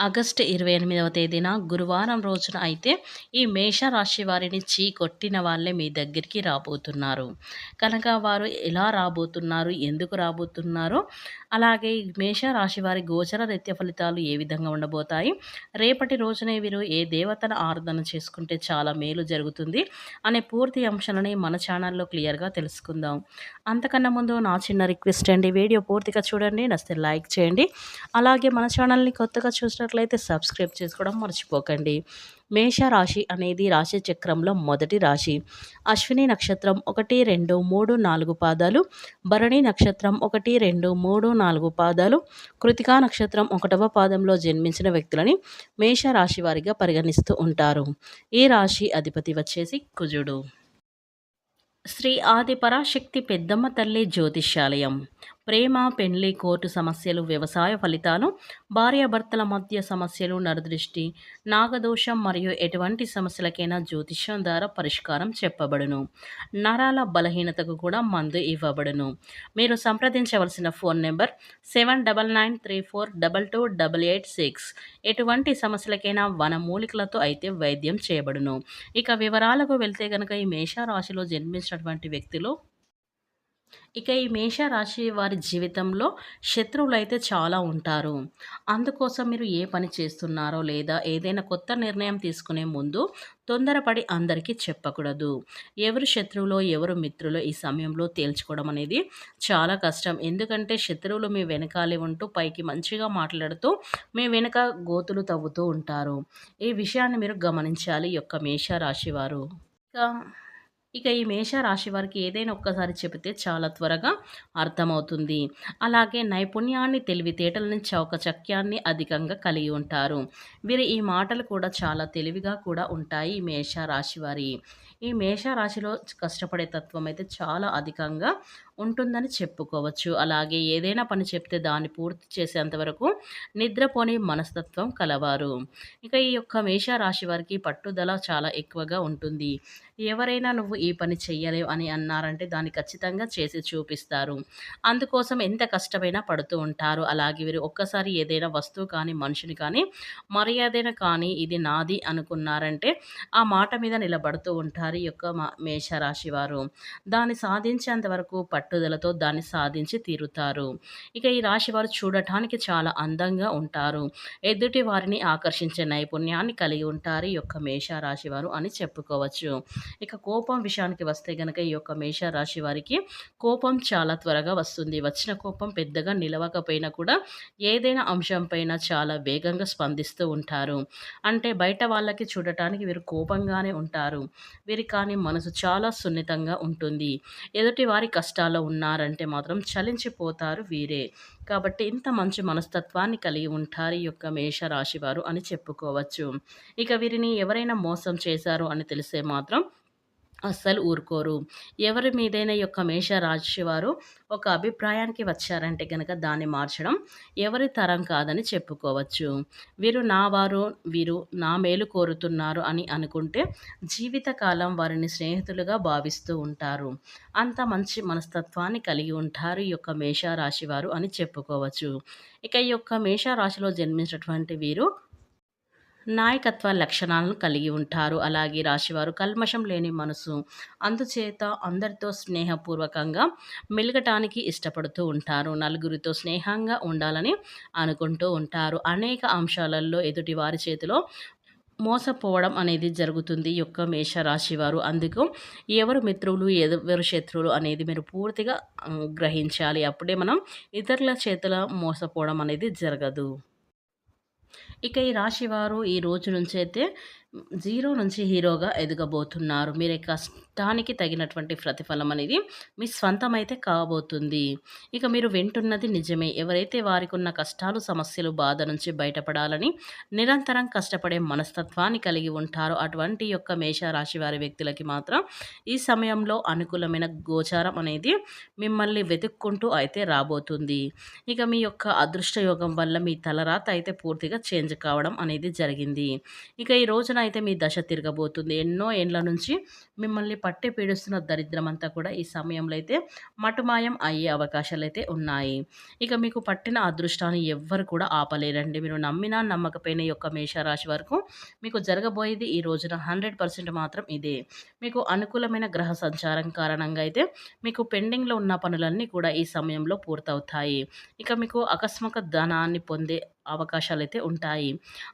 August ఇరవై ఎనిమిదవ తేదీన గురువారం రోజున అయితే ఈ మేషరాశి వారిని చీ కొట్టిన వాళ్ళే మీ దగ్గరికి రాబోతున్నారు. కనుక వారు ఎలా రాబోతున్నారు? ఎందుకు రాబోతున్నారో? అలాగే మేషరాశి వారి గోచర నిత్య ఫలితాలు ఏ విధంగా ఉండబోతాయి? రేపటి రోజునే వీరు ఏ దేవతను ఆరాధన చేసుకుంటే చాలా మేలు జరుగుతుంది అనే పూర్తి అంశాలని మన ఛానల్లో క్లియర్గా తెలుసుకుందాం. అంతకన్నా ముందు నా చిన్న రిక్వెస్ట్ అండి వీడియో పూర్తిగా చూడండి నచ్చితే లైక్ చేయండి. అలాగే మన ఛానల్ని కొత్తగా చూసినట్లయితే సబ్స్క్రైబ్ చేసుకోవడం మర్చిపోకండి. మేష రాశి అనేది రాశి చక్రంలో మొదటి రాశి. అశ్విని నక్షత్రం ఒకటి రెండు మూడు నాలుగు పాదాలు. భరణి నక్షత్రం ఒకటి రెండు మూడు నాలుగు పాదాలు. కృతికా నక్షత్రం ఒకటవ పాదంలో జన్మించిన వ్యక్తులని మేష రాశి వారిగా పరిగణిస్తూ ఉంటారు. ఈ రాశి అధిపతి వచ్చేసి కుజుడు. శ్రీ ఆది పరాశక్తి పెద్దమ్మ తల్లి జ్యోతిష్యాలయం. ప్రేమ పెండ్లి కోర్టు సమస్యలు వ్యవసాయ ఫలితాలు భార్యాభర్తల మధ్య సమస్యలు నరదృష్టి నాగదోషం మరియు ఎటువంటి సమస్యలకైనా జ్యోతిష్యం ద్వారా పరిష్కారం చెప్పబడును. నరాల బలహీనతకు కూడా మందు ఇవ్వబడును. మీరు సంప్రదించవలసిన phone number seven double nine three four double two double eight six. ఎటువంటి సమస్యలకైనా వనమూలికలతో అయితే వైద్యం చేయబడును. ఇక వివరాలకు వెళ్తే కనుక ఈ మేషరాశిలో జన్మించినటువంటి వ్యక్తులు ఇక ఈ మేషరాశి వారి జీవితంలో శత్రువులు అయితే చాలా ఉంటారు. అందుకోసం మీరు ఏ పని చేస్తున్నారో లేదా ఏదైనా కొత్త నిర్ణయం తీసుకునే ముందు తొందరపడి అందరికీ చెప్పకూడదు. ఎవరు శత్రువులో ఎవరు మిత్రులో ఈ సమయంలో తేల్చుకోవడం అనేది చాలా కష్టం. ఎందుకంటే శత్రువులు మీ వెనకాలే ఉంటూ పైకి మంచిగా మాట్లాడుతూ మీ వెనుక గోతులు తవ్వుతూ ఉంటారు. ఈ విషయాన్ని మీరు గమనించాలి యొక్క మేషరాశి వారు. ఇక ఇక ఈ మేష రాశి వారికి ఏదైనా ఒక్కసారి చెబితే చాలా త్వరగా అర్థమవుతుంది. అలాగే నైపుణ్యాన్ని తెలివితేటలని చౌకచక్యాన్ని అధికంగా కలిగి ఉంటారు. వీరు ఈ మాటలు కూడా చాలా తెలివిగా కూడా ఉంటాయి ఈ మేష రాశి వారి. ఈ మేష రాశిలో కష్టపడే తత్వం అయితే చాలా అధికంగా ఉంటుందని చెప్పుకోవచ్చు. అలాగే ఏదైనా పని చెప్తే దాన్ని పూర్తి చేసేంతవరకు నిద్రపోని మనస్తత్వం కలవారు. ఇక ఈ యొక్క మేష రాశి వారికి పట్టుదల చాలా ఎక్కువగా ఉంటుంది. ఎవరైనా నువ్వు ఈ పని చెయ్యలేవు అని అన్నారంటే దాన్ని ఖచ్చితంగా చేసి చూపిస్తారు. అందుకోసం ఎంత కష్టమైనా పడుతూ ఉంటారు. అలాగే వీరు ఒక్కసారి ఏదైనా వస్తువు కానీ మనిషిని కానీ మర్యాదైన కానీ ఇది నాది అనుకున్నారంటే ఆ మాట మీద నిలబడుతూ ఉంటారు ఈ యొక్క మేషరాశి వారు. దాన్ని సాధించేంత వరకు పట్టుదలతో దాన్ని సాధించి తీరుతారు. ఇక ఈ రాశి వారు చూడటానికి చాలా అందంగా ఉంటారు. ఎదుటి వారిని ఆకర్షించే నైపుణ్యాన్ని కలిగి ఉంటారు ఈ యొక్క మేషరాశి వారు అని చెప్పుకోవచ్చు. ఇక కోపం విషయానికి వస్తే గనక ఈ యొక్క మేషరాశి వారికి కోపం చాలా త్వరగా వస్తుంది. వచ్చిన కోపం పెద్దగా నిలవకపోయినా కూడా ఏదైనా అంశంపైన చాలా వేగంగా స్పందిస్తూ ఉంటారు. అంటే బయట వాళ్ళకి చూడటానికి వీరు కోపంగానే ఉంటారు. వీరి కానీ మనసు చాలా సున్నితంగా ఉంటుంది. ఎదుటి వారి కష్టాలు కష్టాల్లో ఉన్నారంటే మాత్రం చలించిపోతారు వీరే. కాబట్టి ఇంత మంచి మనస్తత్వాన్ని కలిగి ఉంటారు ఈ యొక్క మేషరాశి వారు అని చెప్పుకోవచ్చు. ఇక వీరిని ఎవరైనా మోసం చేశారు అని తెలిసే మాత్రం అస్సలు ఊరుకోరు. ఎవరి మీదైనా యొక్క మేషరాశి వారు ఒక అభిప్రాయానికి వచ్చారంటే కనుక దాన్ని మార్చడం ఎవరి తరం కాదని చెప్పుకోవచ్చు. వీరు నా వారు వీరు నా మేలు కోరుతున్నారు అని అనుకుంటే జీవితకాలం వారిని స్నేహితులుగా భావిస్తూ ఉంటారు. అంత మంచి మనస్తత్వాన్ని కలిగి ఉంటారు ఈ యొక్క మేషరాశి వారు అని చెప్పుకోవచ్చు. ఇక ఈ యొక్క మేషరాశిలో జన్మించినటువంటి వీరు నాయకత్వ లక్షణాలను కలిగి ఉంటారు. అలాగే రాశివారు కల్మషం లేని మనసు. అందుచేత అందరితో స్నేహపూర్వకంగా మెలగటానికి ఇష్టపడుతూ ఉంటారు. నలుగురితో స్నేహంగా ఉండాలని అనుకుంటూ ఉంటారు. అనేక అంశాలలో ఎదుటి వారి చేతిలో మోసపోవడం అనేది జరుగుతుంది. యొక్క మేషరాశి వారు అందుకు ఎవరు మిత్రులు ఎవరు శత్రువులు అనేది మీరు పూర్తిగా గ్రహించాలి. అప్పుడే మనం ఇతరుల చేతుల మోసపోవడం అనేది జరగదు. ఇక ఈ రాశి వారు ఈ రోజు నుంచి అయితే జీరో నుంచి హీరోగా ఎదగబోతున్నారు. మీరే కష్టానికి తగినటువంటి ప్రతిఫలం అనేది మీ స్వంతమైతే కాబోతుంది. ఇక మీరు వింటున్నది నిజమే. ఎవరైతే వారికి ఉన్న కష్టాలు సమస్యలు బాధ నుంచి బయటపడాలని నిరంతరం కష్టపడే మనస్తత్వాన్ని కలిగి ఉంటారో అటువంటి యొక్క మేషరాశి వారి వ్యక్తులకి మాత్రం ఈ సమయంలో అనుకూలమైన గోచారం అనేది మిమ్మల్ని వెతుక్కుంటూ అయితే రాబోతుంది. ఇక మీ యొక్క అదృష్ట యోగం వల్ల మీ తలరాత అయితే పూర్తిగా చేంజ్ కావడం అనేది జరిగింది. ఇక ఈ రోజున రోజున అయితే మీ దశ తిరగబోతుంది. ఎన్నో ఏండ్ల నుంచి మిమ్మల్ని పట్టి పీడిస్తున్న దరిద్రం అంతా కూడా ఈ సమయంలో అయితే మటుమాయం అయ్యే అవకాశాలు అయితే ఉన్నాయి. ఇక మీకు పట్టిన అదృష్టాన్ని ఎవ్వరు కూడా ఆపలేరండి. మీరు నమ్మినా నమ్మకపోయిన యొక్క మేషరాశి వరకు మీకు జరగబోయేది ఈ రోజున హండ్రెడ్ పర్సెంట్ మాత్రం ఇదే. మీకు అనుకూలమైన గ్రహ సంచారం కారణంగా అయితే మీకు పెండింగ్లో ఉన్న పనులన్నీ కూడా ఈ సమయంలో పూర్తవుతాయి. ఇక మీకు అకస్మాక ధనాన్ని పొందే అవకాశాలు అయితే ఉంటాయి.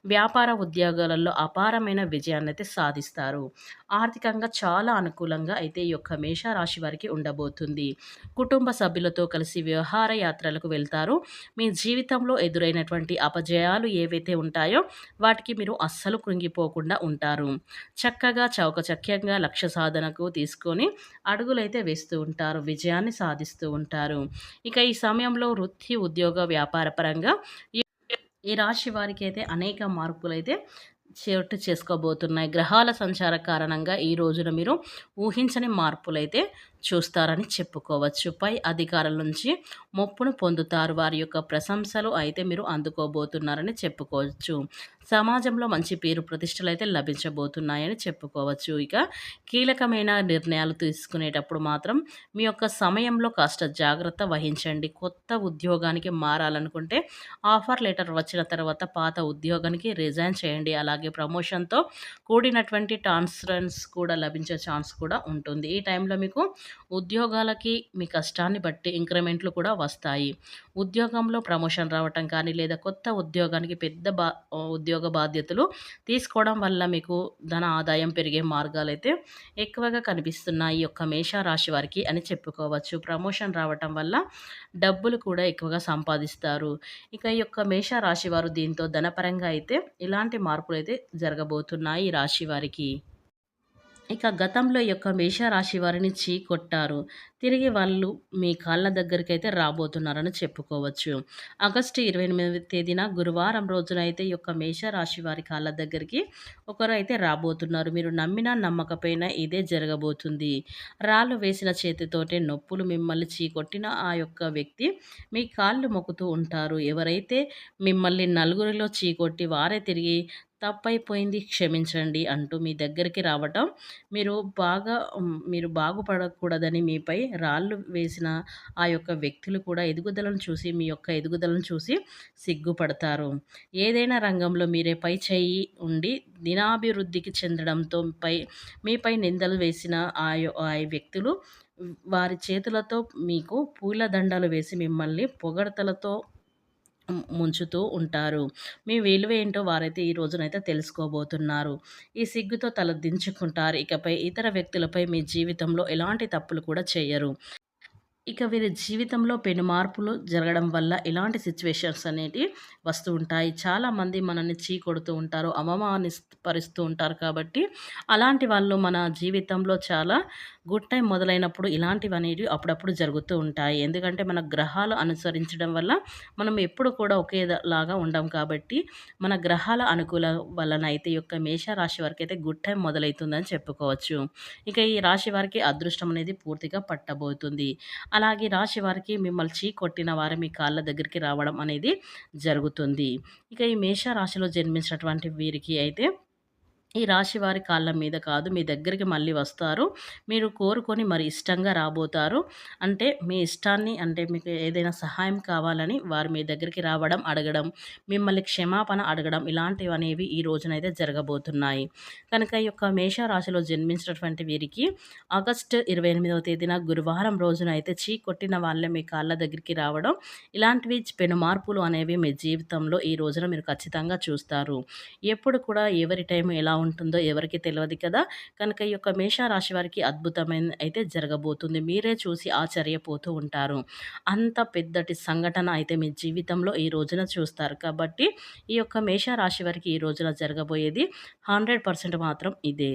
వ్యాపార ఉద్యోగాలలో అపారమైన విజయాన్ని అయితే సాధిస్తారు. ఆర్థికంగా చాలా అనుకూలంగా అయితే ఈ యొక్క మేషరాశి వారికి ఉండబోతుంది. కుటుంబ సభ్యులతో కలిసి వ్యవహార యాత్రలకు వెళ్తారు. మీ జీవితంలో ఎదురైనటువంటి అపజయాలు ఏవైతే ఉంటాయో వాటికి మీరు అస్సలు కృంగిపోకుండా ఉంటారు. చక్కగా చౌకచక్యంగా లక్ష్య సాధనకు తీసుకొని అడుగులైతే వేస్తూ ఉంటారు. విజయాన్ని సాధిస్తూ ఉంటారు. ఇక ఈ సమయంలో వృత్తి ఉద్యోగ వ్యాపార పరంగా ఈ ఈ రాశి వారికి అయితే అనేక మార్పులు అయితే చోటు చేసుకోబోతున్నాయి. గ్రహాల సంచార కారణంగా ఈ రోజున మీరు ఊహించని మార్పులైతే చూస్తారని చెప్పుకోవచ్చు. పై అధికారుల నుంచి మొప్పును పొందుతారు. వారి యొక్క ప్రశంసలు అయితే మీరు అందుకోబోతున్నారని చెప్పుకోవచ్చు. సమాజంలో మంచి పేరు ప్రతిష్టలు అయితే లభించబోతున్నాయని చెప్పుకోవచ్చు. ఇక కీలకమైన నిర్ణయాలు తీసుకునేటప్పుడు మాత్రం మీ యొక్క సమయంలో కాస్త జాగ్రత్త వహించండి. కొత్త ఉద్యోగానికి మారాలనుకుంటే ఆఫర్ లెటర్ వచ్చిన తర్వాత పాత ఉద్యోగానికి రిజైన్ చేయండి. అలాగే ప్రమోషన్తో కూడినటువంటి ట్రాన్స్ఫరెన్స్ కూడా లభించే ఛాన్స్ కూడా ఉంటుంది. ఈ టైంలో మీకు ఉద్యోగాలకి మీ కష్టాన్ని బట్టి ఇంక్రిమెంట్లు కూడా వస్తాయి. ఉద్యోగంలో ప్రమోషన్ రావటం కానీ లేదా కొత్త ఉద్యోగానికి పెద్ద బా ఉద్యోగ బాధ్యతలు తీసుకోవడం వల్ల మీకు ధన ఆదాయం పెరిగే మార్గాలు అయితే ఎక్కువగా కనిపిస్తున్నాయి ఈ యొక్క మేషరాశి వారికి అని చెప్పుకోవచ్చు. ప్రమోషన్ రావటం వల్ల డబ్బులు కూడా ఎక్కువగా సంపాదిస్తారు. ఇక ఈ యొక్క మేషరాశి వారు దీంతో ధనపరంగా అయితే ఇలాంటి మార్పులు అయితే జరగబోతున్నాయి ఈ రాశి వారికి. ఇక గతంలో యొక్క మేషరాశి వారిని చీ కొట్టారు తిరిగి వాళ్ళు మీ కాళ్ళ దగ్గరికి అయితే రాబోతున్నారని చెప్పుకోవచ్చు. ఆగస్టు ఇరవై ఎనిమిది తేదీన గురువారం రోజున అయితే ఈ యొక్క మేషరాశి వారి కాళ్ళ దగ్గరికి ఒకరు అయితే రాబోతున్నారు. మీరు నమ్మినా నమ్మకపోయినా ఇదే జరగబోతుంది. రాళ్ళు వేసిన చేతితోటే నొప్పులు మిమ్మల్ని చీకొట్టిన ఆ యొక్క వ్యక్తి మీ కాళ్ళు మొక్కుతూ ఉంటారు. ఎవరైతే మిమ్మల్ని నలుగురిలో చీకొట్టి వారే తిరిగి తప్పైపోయింది క్షమించండి అంటూ మీ దగ్గరికి రావటం మీరు బాగా మీరు బాగుపడకూడదని మీపై రాళ్ళు వేసిన ఆ యొక్క వ్యక్తులు కూడా ఎదుగుదలను చూసి మీ యొక్క ఎదుగుదలను చూసి సిగ్గుపడతారు. ఏదైనా రంగంలో మీరే పై చేయి ఉండి దినాభివృద్ధికి చెందడంతో పై మీపై నిందలు వేసిన ఆ వ్యక్తులు వారి చేతులతో మీకు పూలదండలు వేసి మిమ్మల్ని పొగడతలతో ముంచుతూ ఉంటారు. మీ విలువ ఏంటో వారైతే ఈ రోజునైతే తెలుసుకోబోతున్నారు. ఈ సిగ్గుతో తల దించుకుంటారు ఇకపై ఇతర వ్యక్తులపై మీ జీవితంలో ఎలాంటి తప్పులు కూడా చేయరు. ఇక వీరి జీవితంలో పెను మార్పులు జరగడం వల్ల ఇలాంటి సిచ్యువేషన్స్ అనేటివి వస్తూ ఉంటాయి. చాలామంది మనల్ని చీ కొడుతూ ఉంటారు అవమానిపరుస్తూ ఉంటారు కాబట్టి అలాంటి వాళ్ళు మన జీవితంలో చాలా గుడ్ టైం మొదలైనప్పుడు ఇలాంటివి అనేవి అప్పుడప్పుడు జరుగుతూ ఉంటాయి. ఎందుకంటే మన గ్రహాలు అనుసరించడం వల్ల మనం ఎప్పుడు కూడా ఒకేలాగా ఉండం కాబట్టి మన గ్రహాల అనుకూల వలన అయితే యొక్క మేషరాశి వారికి అయితే గుడ్ టైం మొదలవుతుందని చెప్పుకోవచ్చు. ఇక ఈ రాశి వారికి అదృష్టం అనేది పూర్తిగా పట్టబోతుంది. అలాగే రాశి వారికి మిమ్మల్ని చీ కొట్టిన వారు మీ కాళ్ళ దగ్గరికి రావడం అనేది జరుగుతుంది. ఇక ఈ మేష రాశిలో జన్మించినటువంటి వీరికి అయితే ఈ రాశి వారి కాళ్ళ మీద కాదు మీ దగ్గరికి మళ్ళీ వస్తారు. మీరు కోరుకొని మరి ఇష్టంగా రాబోతారు. అంటే మీ ఇష్టాన్ని అంటే మీకు ఏదైనా సహాయం కావాలని వారు మీ దగ్గరికి రావడం అడగడం మిమ్మల్ని క్షమాపణ అడగడం ఇలాంటివి అనేవి ఈ రోజునైతే జరగబోతున్నాయి. కనుక ఈ యొక్క మేషరాశిలో జన్మించినటువంటి వీరికి ఆగస్టు ఇరవై ఎనిమిదవ తేదీన గురువారం రోజున అయితే చీ కొట్టిన వాళ్ళే మీ కాళ్ళ దగ్గరికి రావడం ఇలాంటివి పెను మార్పులు అనేవి మీ జీవితంలో ఈ రోజున మీరు ఖచ్చితంగా చూస్తారు. ఎప్పుడు కూడా ఎవరి టైం ఎలా ఉంటుందో ఎవరికి తెలియదు కదా. కనుక ఈ యొక్క మేషరాశి వారికి అద్భుతమైన అయితే జరగబోతుంది. మీరే చూసి ఆశ్చర్యపోతూ ఉంటారు. అంత పెద్దటి సంఘటన అయితే మీ జీవితంలో ఈ రోజున చూస్తారు. కాబట్టి ఈ యొక్క మేషరాశి వారికి ఈ రోజున జరగబోయేది హండ్రెడ్ పర్సెంట్ మాత్రం ఇదే.